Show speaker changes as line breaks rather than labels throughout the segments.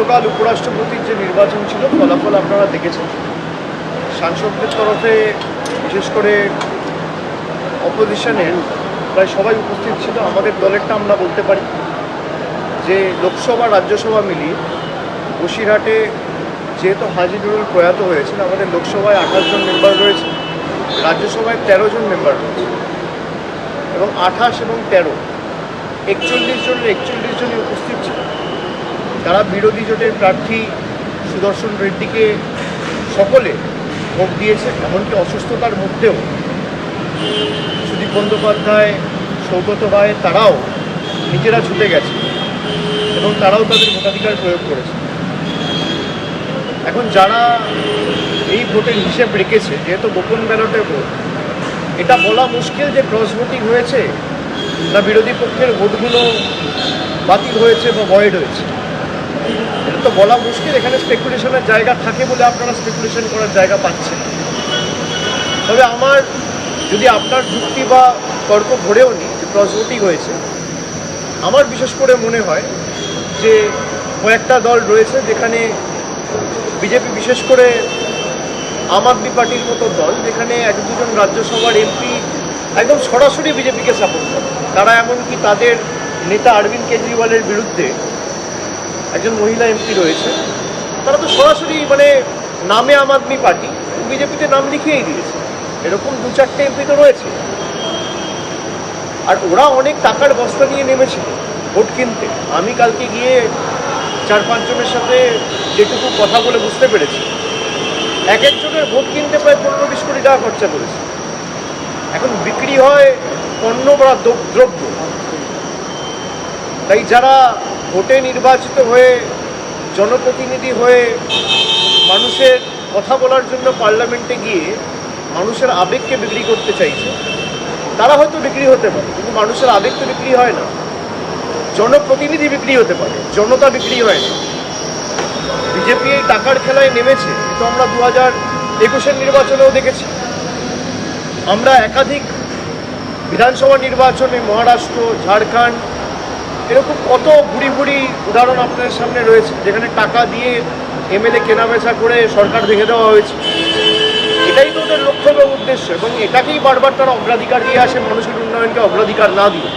গতকাল উপরাষ্ট্রপতির যে নির্বাচন ছিল, ফলাফল আপনারা দেখেছেন। সাংসদদের তরফে, বিশেষ করে অপোজিশনের প্রায় সবাই উপস্থিত ছিল। আমাদের দলেরটা আমরা বলতে পারি যে, লোকসভা, রাজ্যসভা মিলিয়ে বসিরহাটে যেহেতু হাজি নুরুল প্রয়াত হয়েছেন, আমাদের লোকসভায় আঠাশ জন মেম্বার রয়েছে, রাজ্যসভায় তেরো জন মেম্বার রয়েছে। এবং আঠাশ এবং তেরো একচল্লিশ জনের একচল্লিশ জনই উপস্থিত ছিল। তারা বিরোধী জোটের প্রার্থী সুদর্শন রেড্ডিকে সকলে ভোট দিয়েছে এমনকি অসুস্থতার মধ্যেও সুদীপ বন্দ্যোপাধ্যায়, সৌগত রায়, তারাও নিজেরা ছুটে গেছে এবং তারাও তাদের ভোটাধিকার প্রয়োগ করেছে। এখন যারা এই ভোটের হিসেব রেখেছে, যেহেতু গোপন ব্যালটে ভোট, এটা বলা মুশকিল যে ক্রস ভোটিং হয়েছে, না বিরোধী পক্ষের ভোটগুলো বাতিল হয়েছে বা ভয়েড হয়েছে। এটা তো বলা মুশকিল, এখানে স্পেকুলেশনের জায়গা থাকে বলে আপনারা স্পেকুলেশন করার জায়গা পাচ্ছেন। তবে আমার, যদি আপনার যুক্তি বা তর্ক ধরেও নি, যে ক্রস ভোটিং হয়েছে, আমার বিশেষ করে মনে হয় যে কয়েকটা দল রয়েছে যেখানে বিজেপি বিশেষ করে আম আদমি পার্টির মতো দল, যেখানে এক দুজন রাজ্যসভার এমপি একদম সরাসরি বিজেপিকে সাপোর্ট করে। তারা এমনকি তাদের নেতা অরবিন্দ কেজরিওয়ালের বিরুদ্ধে একজন মহিলা এমপি রয়েছে। তারা তো সরাসরি মানে নামে আম আদমি পার্টি, বিজেপিতে নাম লিখিয়েই দিয়েছে। এরকম দু চারটে এমপি তো রয়েছে। আর ওরা অনেক টাকার বস্তা নিয়ে নেমেছিল ভোট কিনতে। আমি কালকে গিয়ে চার পাঁচজনের সাথে যেটুকু কথা বলে বুঝতে পেরেছি। এক একজনের ভোট কিনতে প্রায় পনেরো বিশ কোটি টাকা খরচা করেছে। এখন বিক্রি হয় পণ্য বা দ্রব- দ্রব্য। তাই যারা ভোটে নির্বাচিত হয়ে জনপ্রতিনিধি হয়ে মানুষের কথা বলার জন্য পার্লামেন্টে গিয়ে মানুষের আবেগকে বিক্রি করতে চাইছে, তারা হয়তো বিক্রি হতে পারে, কিন্তু মানুষের আবেগ তো বিক্রি হয় না। জনপ্রতিনিধি বিক্রি হতে পারে, জনতা বিক্রি হয় না। বিজেপি এই টাকার খেলায় নেমেছে কিন্তু আমরা দু হাজার একুশের নির্বাচনেও দেখেছি। আমরা একাধিক বিধানসভা নির্বাচনে মহারাষ্ট্র, ঝাড়খণ্ড এরকম কত ভুড়ি ভুড়ি উদাহরণ আপনাদের সামনে রয়েছে, যেখানে টাকা দিয়ে এমএলএ কেনাবেচা করে সরকার ভেঙে দেওয়া হয়েছে? এটাই তো ওদের লক্ষ্য এবং উদ্দেশ্য, এবং এটাকেই বারবার তারা অগ্রাধিকার দিয়ে আসে, মানুষের উন্নয়নকে অগ্রাধিকার না দিয়ে।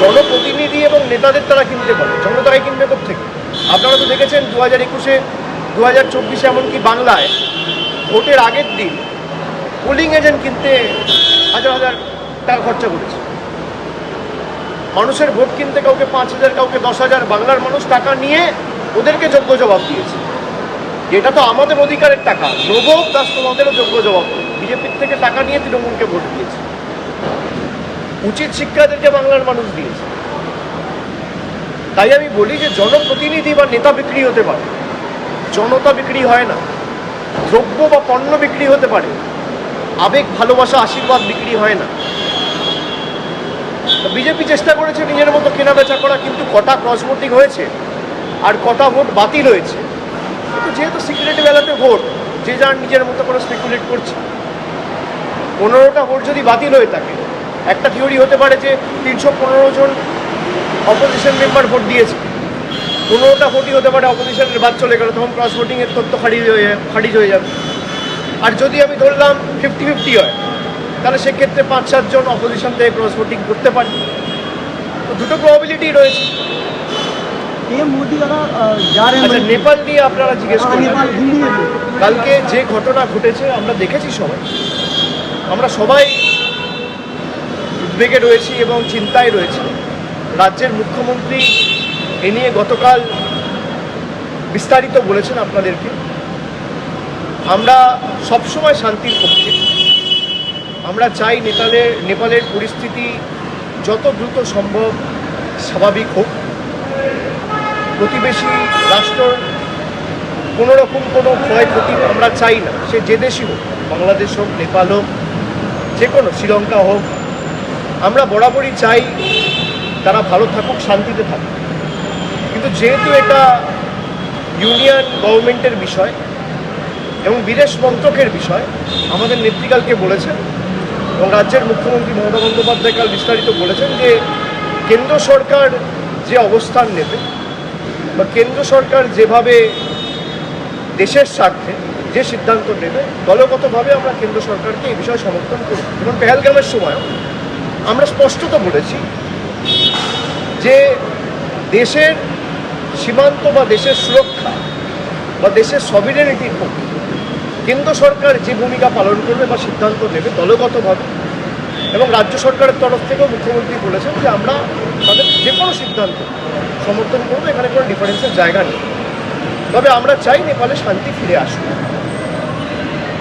জনপ্রতিনিধি এবং নেতাদের তারা কিনতে পারে, জনতারাই কিনবে থেকে আপনারা তো দেখেছেন দু হাজার একুশে দু হাজার চব্বিশে এমনকি বাংলায় ভোটের আগের দিন পোলিং এজেন্ট কিনতে হাজার হাজার টাকা খরচা করেছে। মানুষের ভোট কিনতে কাউকে পাঁচ হাজার, কাউকে দশ হাজার, বাংলার মানুষ টাকা নিয়ে ওদেরকে যোগ্য জবাব দিয়েছে। এটা তো আমাদের অধিকারের টাকা। নেব প্লাস তোমাদেরও যোগ্য জবাব। বিজেপির থেকে টাকা নিয়ে তৃণমূলকে ভোট দিয়েছে। উচিত শিক্ষাদেরকে বাংলার মানুষ দিয়েছে। তাই আমি বলি যে জনপ্রতিনিধি বা নেতা বিক্রি হতে পারে। জনতা বিক্রি হয় না। দ্রব্য বা পণ্য বিক্রি হতে পারে। আবেগ, ভালোবাসা, আশীর্বাদ বিক্রি হয় না। বিজেপি চেষ্টা করেছে নিজের মতো কেনা বেচা করা, কিন্তু কটা ক্রস ভোটিং হয়েছে আর কটা ভোট বাতিল হয়েছে। কিন্তু যেহেতু সিক্রেট ব্যালটে ভোট যে যার নিজের মতো করে স্পেকুলেট করছে। পনেরোটা ভোট যদি বাতিল হয়ে থাকে, একটা থিওরি হতে পারে যে তিনশো পনেরো জন অপোজিশন মেম্বার ভোট দিয়েছে। পনেরোটা ভোটই হতে পারে অপোজিশনের বাদ চলে গেল, তখন ক্রস ভোটিংয়ের তথ্য খারিজ হয়ে খারিজ হয়ে যাবে। আর যদি আমি ধরলাম ফিফটি ফিফটি হয় তাহলে সেক্ষেত্রে পাঁচ সাতজন অপোজিশন থেকে ক্রস ভোটিং করতে পারি তো দুটো প্রবাবিলিটি রয়েছে। আচ্ছা, নেপাল নিয়ে আপনারা জিজ্ঞেস করলেন। কালকে যে ঘটনা ঘটেছে আমরা দেখেছি সবাই। আমরা সবাই উদ্বেগে রয়েছি এবং চিন্তায় রয়েছি। রাজ্যের মুখ্যমন্ত্রী এ নিয়ে গতকাল বিস্তারিত বলেছেন আপনাদেরকে। আমরা সবসময় শান্তির পক্ষে। আমরা চাই নেপালের নেপালের পরিস্থিতি যত দ্রুত সম্ভব স্বাভাবিক হোক। প্রতিবেশী রাষ্ট্রর কোনো রকম কোনো ক্ষয়ক্ষতি আমরা চাই না। সে যে দেশই হোক, বাংলাদেশ হোক, নেপাল হোক, যে কোনো, শ্রীলঙ্কা হোক, আমরা বরাবরই চাই তারা ভালো থাকুক, শান্তিতে থাকুক। কিন্তু যেহেতু এটা ইউনিয়ন গভর্নমেন্টের বিষয় এবং বিদেশ মন্ত্রকের বিষয়, আমাদের নেত্রীকালকে বলেছেন এবং রাজ্যের মুখ্যমন্ত্রী মমতা বন্দ্যোপাধ্যায় কাল বিস্তারিত বলেছেন যে কেন্দ্র সরকার যে অবস্থান নেবে বা কেন্দ্র সরকার যেভাবে দেশের স্বার্থে যে সিদ্ধান্ত নেবে, দলগতভাবে আমরা কেন্দ্র সরকারকে এই বিষয়ে সমর্থন করব। এবং পেহেলগামের সময়ও আমরা স্পষ্টত বলেছি যে দেশের সীমান্ত বা দেশের সুরক্ষা বা দেশের সবিডেনিটির পক্ষে কেন্দ্র সরকার যে ভূমিকা পালন করবে বা সিদ্ধান্ত নেবে দলগতভাবে এবং রাজ্য সরকারের তরফ থেকেও মুখ্যমন্ত্রী বলেছেন যে আমরা তাদের যে কোনো সিদ্ধান্ত সমর্থন করব এখানে কোনো ডিফারেন্সের জায়গা নেই। তবে আমরা চাই নেপালে শান্তি ফিরে আসুক।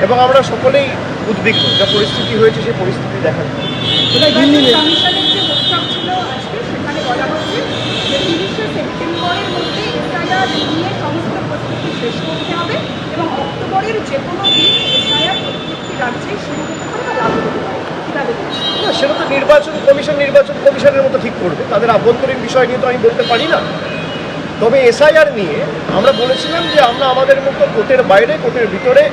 এবং আমরা সকলেই উদ্বিগ্ন যা পরিস্থিতি হয়েছে সেই পরিস্থিতি
তিরিশে সেপ্টেম্বরের মধ্যে নিয়ে সমস্ত প্রস্তুতি শেষ করতে হবে। যে কোনো
না, সেটা তো নির্বাচন কমিশন নির্বাচন কমিশনের মতো ঠিক করবে। তাদের আভ্যন্তরীণ বিষয় নিয়ে তো আমি বলতে পারি না। তবে এসআইআর নিয়ে আমরা বলেছিলাম যে আমরা আমাদের মতো কোর্টের বাইরে, কোর্টের ভিতরে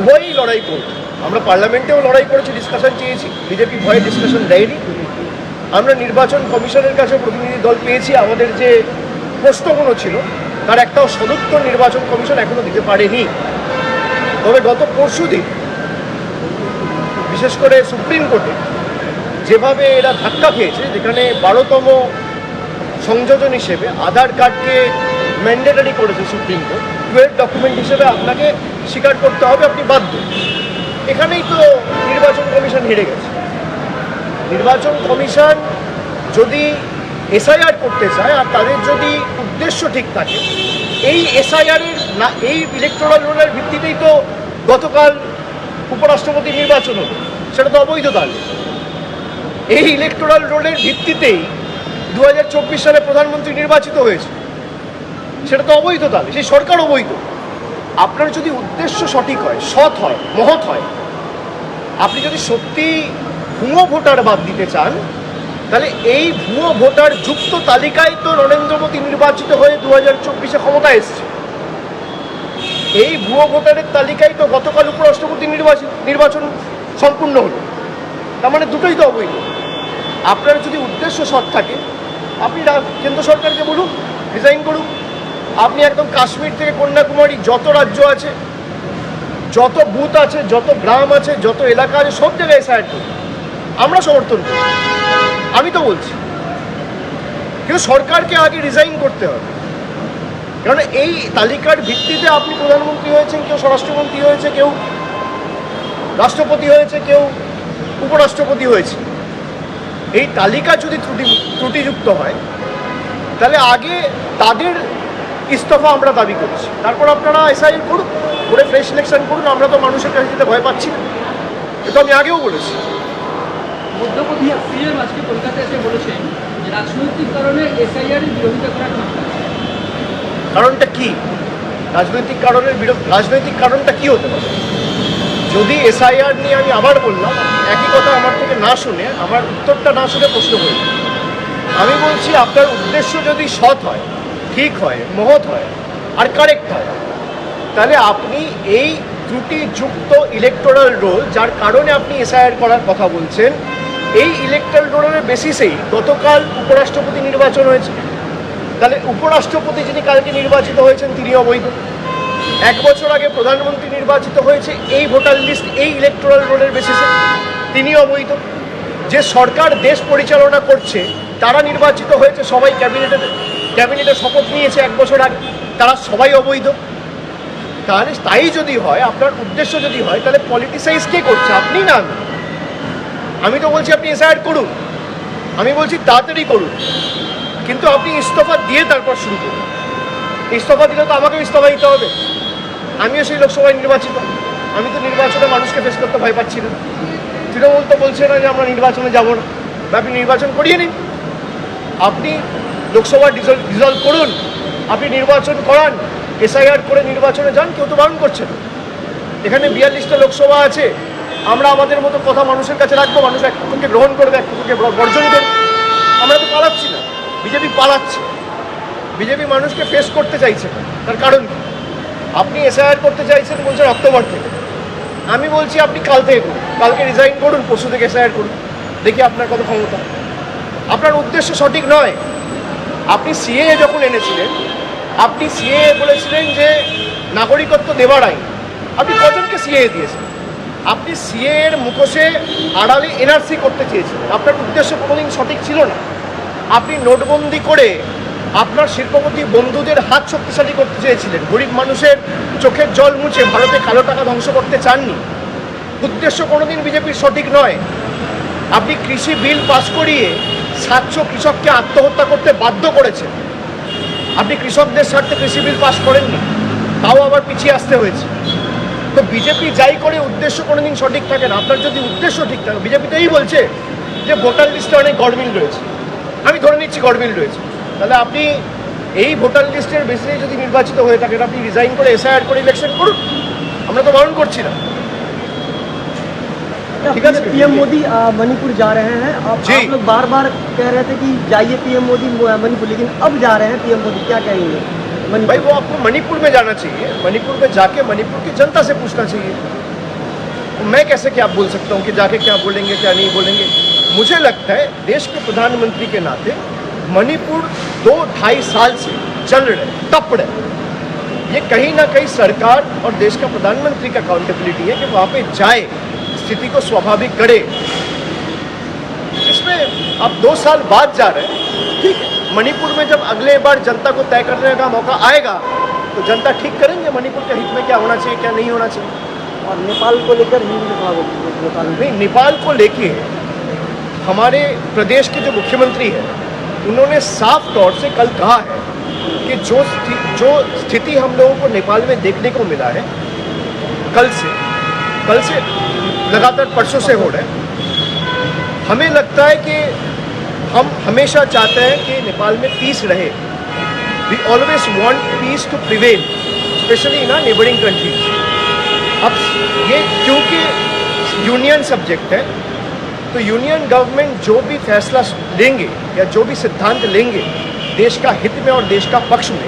উভয়ই লড়াই করব। আমরা পার্লামেন্টেও লড়াই করেছি ডিসকাশন চেয়েছি। বিজেপি ভয়ে ডিসকাশন দেয়নি। আমরা নির্বাচন কমিশনের কাছে প্রতিনিধি দল পেয়েছি। আমাদের যে প্রশ্নগুলো ছিল, তার একটাও সদুত্তর নির্বাচন কমিশন এখনও দিতে পারেনি। তবে গত পরশু দিন বিশেষ করে সুপ্রিম কোর্টে যেভাবে এরা ধাক্কা খেয়েছে, যেখানে বারোতম সংযোজন হিসেবে আধার কার্ডকে ম্যান্ডেটারি করেছে সুপ্রিম কোর্ট টুয়েলভ ডকুমেন্ট হিসেবে আপনাকে স্বীকার করতে হবে, আপনি বাধ্য। এখানেই তো নির্বাচন কমিশন হেরে গেছে। নির্বাচন কমিশন যদি এসআইআর করতে চায় আর তাদের যদি উদ্দেশ্য ঠিক থাকে, এই এসআইআরের না, এই ইলেকট্রাল রোলের ভিত্তিতেই তো গতকাল উপরাষ্ট্রপতি নির্বাচন হলো সেটা তো অবৈধ তাহলে। এই ইলেকটোরাল রোলের ভিত্তিতেই দু হাজার চব্বিশ সালে প্রধানমন্ত্রী নির্বাচিত হয়েছে, সেটা তো অবৈধ তাহলে, সেই সরকার অবৈধ। আপনার যদি উদ্দেশ্য সঠিক হয়, সৎ হয়, মহৎ হয়, আপনি যদি সত্যি ভুয়ো ভোটার বাদ দিতে চান, তাহলে এই ভুয়ো ভোটার যুক্ত তালিকায় তো নরেন্দ্র মোদী নির্বাচিত হয়ে দু হাজার চব্বিশে ক্ষমতায় এসছে। এই ভুয়ো ভোটারের তালিকায় তো গতকাল উপরাষ্ট্রপতি নির্বাচন নির্বাচন সম্পূর্ণ হলো। তার মানে দুটোই তো অবৈধ। আপনার যদি উদ্দেশ্য সৎ থাকে, আপনি কেন্দ্র সরকারকে বলুন রিজাইন করুন। আপনি একদম কাশ্মীর থেকে কন্যাকুমারী যত রাজ্য আছে, যত বুথ আছে, যত গ্রাম আছে, যত এলাকা আছে, সব জায়গায় করুন। আমরা সমর্থন করি। আমি তো বলছি, কিন্তু সরকারকে আগে রিজাইন করতে হবে। কারণ এই তালিকার ভিত্তিতে আপনি প্রধানমন্ত্রী হয়েছেন, কেউ স্বরাষ্ট্রমন্ত্রী হয়েছে, কেউ রাষ্ট্রপতি হয়েছে, কেউ উপরাষ্ট্রপতি হয়েছে। এই তালিকা যদি ত্রুটি, ত্রুটিযুক্ত হয়, তাহলে আগে তাদের ইস্তফা আমরা দাবি করছি। তারপর আপনারা এসআই করুন, করে ফ্রেশ ইলেকশন করুন, আমরা তো মানুষের কাছে যেতে ভয় পাচ্ছি না। এটা আমি আগেও বলেছি।
সিএম আজকে কলকাতায় এসে বলেছেন রাজনৈতিক কারণে এসআইআর বিরোধিতা করা।
কারণটা কি? রাজনৈতিক কারণের বিরোধ রাজনৈতিক কারণটা কি হতে পারে? যদি এসআইআর নিয়ে আমি আবার বললাম, একই কথা আমার থেকে না শুনে, আমার উত্তরটা না শুনে প্রশ্ন করি আমি বলছি, আপনার উদ্দেশ্য যদি সৎ হয়, ঠিক হয়, মহৎ হয়, আর কারেক্ট হয়, তাহলে আপনি এই ত্রুটিযুক্ত ইলেকটোরাল রোল যার কারণে আপনি এসআইআর করার কথা বলছেন, এই ইলেকট্রাল রোলের বেসিসেই গতকাল উপরাষ্ট্রপতি নির্বাচন হয়েছে। তাহলে উপরাষ্ট্রপতি যিনি কালকে নির্বাচিত হয়েছেন তিনি অবৈধ এক বছর আগে প্রধানমন্ত্রী নির্বাচিত হয়েছে, এই ভোটার লিস্ট, এই ইলেকট্রাল রোলের বেসিসে তিনি অবৈধ যে সরকার দেশ পরিচালনা করছে, তারা নির্বাচিত হয়েছে, সবাই ক্যাবিনেটে ক্যাবিনেটে শপথ নিয়েছে এক বছর আগে, তারা সবাই অবৈধ। তাহলে তাই যদি হয়, আপনার উদ্দেশ্য যদি হয়, তাহলে পলিটিসাইজ কে করছে? আপনি না, আমি। আমি তো বলছি আপনি এসআইআর করুন। আমি বলছি তাড়াতাড়ি করুন। কিন্তু আপনি ইস্তফা দিয়ে তারপর শুরু করুন। ইস্তফা দিলে তো আমাকেও ইস্তফা দিতে হবে। আমিও সেই লোকসভায় নির্বাচিত। আমি তো নির্বাচনে মানুষকে ফেস করতে ভয় পাচ্ছি না। তৃণমূল তো বলছে না যে আমরা নির্বাচনে যাব না। বা আপনি নির্বাচন করিয়ে নিন। আপনি লোকসভা ডিজলভ করুন। আপনি নির্বাচন করান। এসআইআর করে নির্বাচনে যান, কেউ তো বারণ করছে না। এখানে বিয়াল্লিশটা লোকসভা আছে। আমরা আমাদের মতো কথা মানুষের কাছে রাখব। মানুষ এক পক্ষকে গ্রহণ করবে, এক পক্ষকে বর্জন করবে। আমরা তো পালাচ্ছি না। বিজেপি পালাচ্ছে। বিজেপি মানুষকে ফেস করতে চাইছে। তার কারণ কি? আপনি এসআইআর করতে চাইছেন বলছেন অক্টোবর থেকে। আমি বলছি আপনি কাল থেকে করুন। কালকে রিজাইন করুন, পরশু থেকে এসআইআর করুন। দেখি আপনার কত ক্ষমতা। আপনার উদ্দেশ্য সঠিক নয়। আপনি সিএ যখন এনেছিলেন, আপনি সিএ বলেছিলেন যে নাগরিকত্ব দেওয়ার আইন। আপনি কজনকে সিএ দিয়েছেন? আপনি সিএ এর মুখোশে আড়ালে এনআরসি করতে চেয়েছিলেন। আপনার উদ্দেশ্য কোনোদিন সঠিক ছিল না। আপনি নোটবন্দি করে আপনার শিল্পপতি বন্ধুদের হাত শক্তিশালী করতে চেয়েছিলেন। গরিব মানুষের চোখের জল মুছে ভারতে কালো টাকা ধ্বংস করতে চাননি। উদ্দেশ্য কোনোদিন বিজেপির সঠিক নয়। আপনি কৃষি বিল পাস করিয়ে সাতশো কৃষককে আত্মহত্যা করতে বাধ্য করেছেন। আপনি কৃষকদের স্বার্থে কৃষি বিল পাস করেননি। তাও আবার পিছিয়ে আসতে হয়েছে। তো বিজেপি যাই করে উদ্দেশ্য কোনোদিন সঠিক থাকে না। আপনার যদি উদ্দেশ্য ঠিক থাকে, বিজেপি তো এই বলছে যে ভোটার লিস্টে অনেক গড়মিল রয়েছে। আমি ধরে নিচ্ছি গড়মিল রয়েছে তাহলে আপনি এই ভোটার লিস্টের বেসিসে যদি নির্বাচিত হয়ে থাকেন আপনি রিজাইন করে এসআইআর করে ইলেকশন করুন আমরা তো বারণ করছি না ठीक है सर।
पीएम मोदी अ, मणिपुर जा रहे हैं अब
जी।
आप लोग बार बार कह रहे थे कि जाइए पीएम मोदी मो- मणिपुर लेकिन अब जा रहे हैं पीएम मोदी क्या कहेंगे
भाई
मणिपुर
वो आपको मणिपुर में जाना चाहिए मणिपुर में जाके मणिपुर की जनता से पूछना चाहिए मैं कैसे क्या बोल सकता हूँ कि जाके क्या बोलेंगे क्या नहीं बोलेंगे मुझे लगता है देश के प्रधानमंत्री के नाते मणिपुर दो ढाई साल से चल रहे तप रहे ये कहीं ना कहीं सरकार और देश का प्रधानमंत्री का अकाउंटेबिलिटी है कि वहाँ पे जाए स्थिति को स्वाभाविक करे। इसमें अब दो साल बाद जा रहे हैं ठीक है। मणिपुर में जब अगले बार जनता को तय करने का मौका आएगा तो जनता ठीक करेंगे मणिपुर के हित में क्या होना चाहिए क्या नहीं होना चाहिए?
और नेपाल को लेकर नेपाल
नहीं नेपाल को लेके हमारे प्रदेश के जो मुख्यमंत्री हैं, उन्होंने साफ़ तौर से कल कहा है कि जो जो स्थिति हम लोगों को नेपाल में देखने को मिला है, कल से कल से लगातार परसों से हो रहा है, हमें लगता है कि हम हमेशा चाहते हैं कि नेपाल में पीस रहे। We always want peace to prevail specially in our neighbouring countries अब ये, क्योंकि यूनियन सब्जेक्ट है तो यूनियन गवर्नमेंट जो भी फैसला लेंगे या जो भी सिद्धांत लेंगे, देश का हित में और देश का पक्ष में,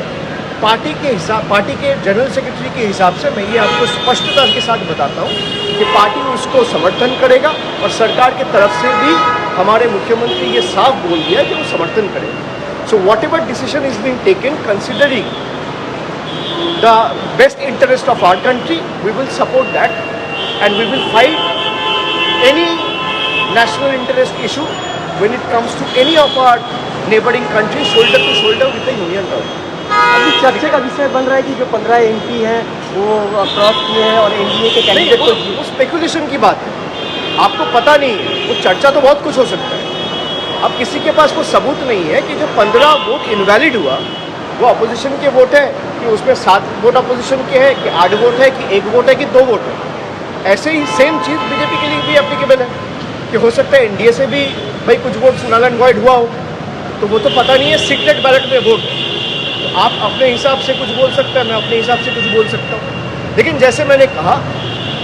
पार्टी के हिसाब, पार्टी के जनरल सेक्रेटरी के हिसाब से मैं ये आपको स्पष्टता के साथ बताता हूँ कि पार्टी उसको समर्थन करेगा और सरकार की तरफ़ से भी हमारे मुख्यमंत्री ये साफ़ बोल दिया कि वो समर्थन करेगा so whatever decision is been taken considering the best interest of our country we will support that and we will fight any national interest issue when it comes to any of our neighboring countries shoulder to shoulder with the union government.
अभी चर्चे का विषय बन रहा है कि जो पंद्रह एमपी हैं वो क्रॉस किए हैं और एनडीए के कैंडिडेट को
वो स्पेकुलेशन की बात है। आपको पता नहीं है वो चर्चा तो बहुत कुछ हो सकता है। अब किसी के पास कोई सबूत नहीं है कि जो पंद्रह वोट इनवैलिड हुआ वो अपोजिशन के वोट है कि उसमें सात वोट अपोजिशन के हैं कि आठ वोट है कि एक वोट है कि दो वोट है। ऐसे ही सेम चीज़ बीजेपी के लिए भी एप्लीकेबल है। कि हो सकता है एनडीए से भी भाई कुछ वोट नल एंड वॉइड हुआ हो। तो वो तो पता नहीं है सीक्रेट बैलेट में वोट तो आप अपने हिसाब से कुछ बोल सकते हैं, मैं अपने हिसाब से कुछ बोल सकता हूँ। लेकिन जैसे मैंने कहा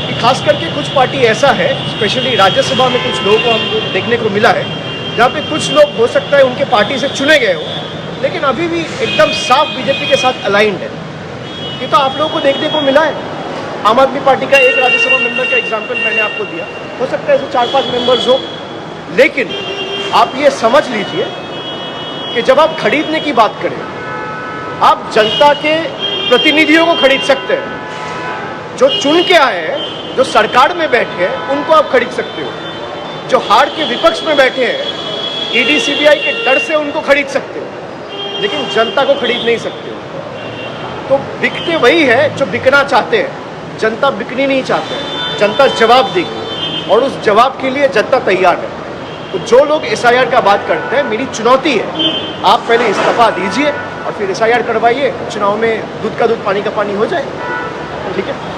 कि खास करके कुछ पार्टी ऐसा है स्पेशली राज्यसभा में कुछ लोगों को हमको देखने को मिला है, जहाँ पे कुछ लोग हो सकता है उनके पार्टी से चुने गए हो, लेकिन अभी भी एकदम साफ़ बीजेपी के साथ अलाइंड है। ये तो आप लोगों को देखने को मिला है। आम आदमी पार्टी का एक राज्यसभा मेंबर का एग्ज़ाम्पल मैंने आपको दिया। हो सकता है ऐसे चार पाँच मेंबर्स हो। लेकिन आप ये समझ लीजिए कि जब आप खरीदने की बात करें, आप जनता के प्रतिनिधियों को खरीद सकते हैं। जो चुन के आए हैं, जो सरकार में बैठे हैं, उनको आप खरीद सकते हो। जो हार के विपक्ष में बैठे हैं ईडी सीबीआई के डर से उनको खरीद सकते हो। लेकिन जनता को खरीद नहीं सकते हो। तो बिकते वही है जो बिकना चाहते हैं। जनता बिकनी नहीं चाहते। जनता जवाब देगी। और उस जवाब के लिए जनता तैयार है। तो जो लोग एस का बात करते हैं, मेरी चुनौती है। आप पहले इस्तीफा दीजिए और फिर एस करवाइए। चुनाव में दूध का दूध, पानी का पानी हो जाए। ठीक है?